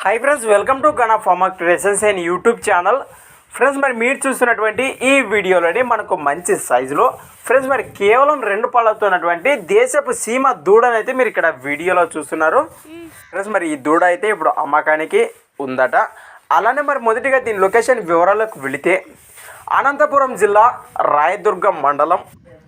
Hi friends welcome to Gana pharma creations and YouTube channel friends మరి మీరు చూస్తున్నటువంటి ఈ వీడియోలోని మనకు మంచి సైజులో ఫ్రెండ్స్ మరి కేవలం రెండు పళ్ళతో ఉన్నటువంటి దేశపు సీమ దూడనైతే మీరు ఇక్కడ వీడియోలో చూస్తున్నారు. ఫ్రెండ్స్ మరి ఈ దూడ అయితే ఇప్పుడు అమ్మకానికి ఉందట. అలానే మరి మొదటిగా దీని లొకేషన్ వివరాలకు వెళితే అనంతపురం జిల్లా రాయదుర్గం మండలం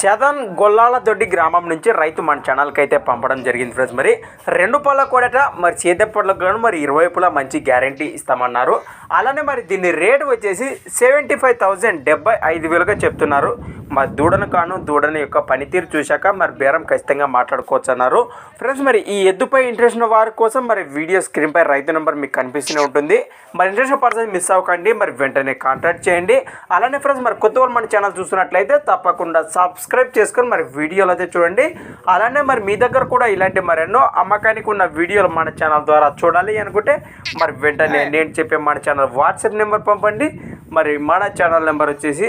చదన్ గొల్లాలదొడ్డి గ్రామం నుంచి రైతు మన ఛానల్కి అయితే పంపడం జరిగింది ఫ్రెండ్స్. మరి రెండు పళ్ళ కూడట మరి చేతప్పట్లకు కూడా మరి ఇరువైపులా మంచి గ్యారంటీ ఇస్తామన్నారు. అలానే మరి దీని రేటు వచ్చేసి సెవెంటీ ఫైవ్ థౌజండ్ డెబ్బై ఐదు వేలుగా చెప్తున్నారు. మరి దూడను కాను దూడని యొక్క పనితీరు చూశాక మరి బేరం ఖచ్చితంగా మాట్లాడుకోవచ్చు అన్నారు ఫ్రెండ్స్ మరి ఈ ఎద్దుపై ఇంట్రెస్ట్ ఉన్న వారి కోసం మరి వీడియో స్క్రీన్పై రైతు నెంబర్ మీకు కనిపిస్తూనే ఉంటుంది. మరి ఇంట్రెస్ట్ పర్సన్ మిస్ అవ్వకండి మరి వెంటనే కాంటాక్ట్ చేయండి. అలానే ఫ్రెండ్స్ మరి కొత్త వాళ్ళు మన ఛానల్ చూస్తున్నట్లయితే తప్పకుండా సబ్స్క్రైబ్ చేసుకొని మరి వీడియోలు అయితే చూడండి. అలానే మరి మీ దగ్గర కూడా ఇలాంటి మరెన్నో అమ్మకానికి ఉన్న వీడియోలు మన ఛానల్ ద్వారా చూడాలి అనుకుంటే మరి వెంటనే నేను చెప్పే మన ఛానల్ వాట్సాప్ నెంబర్ పంపండి. మరి మన ఛానల్ నెంబర్ వచ్చేసి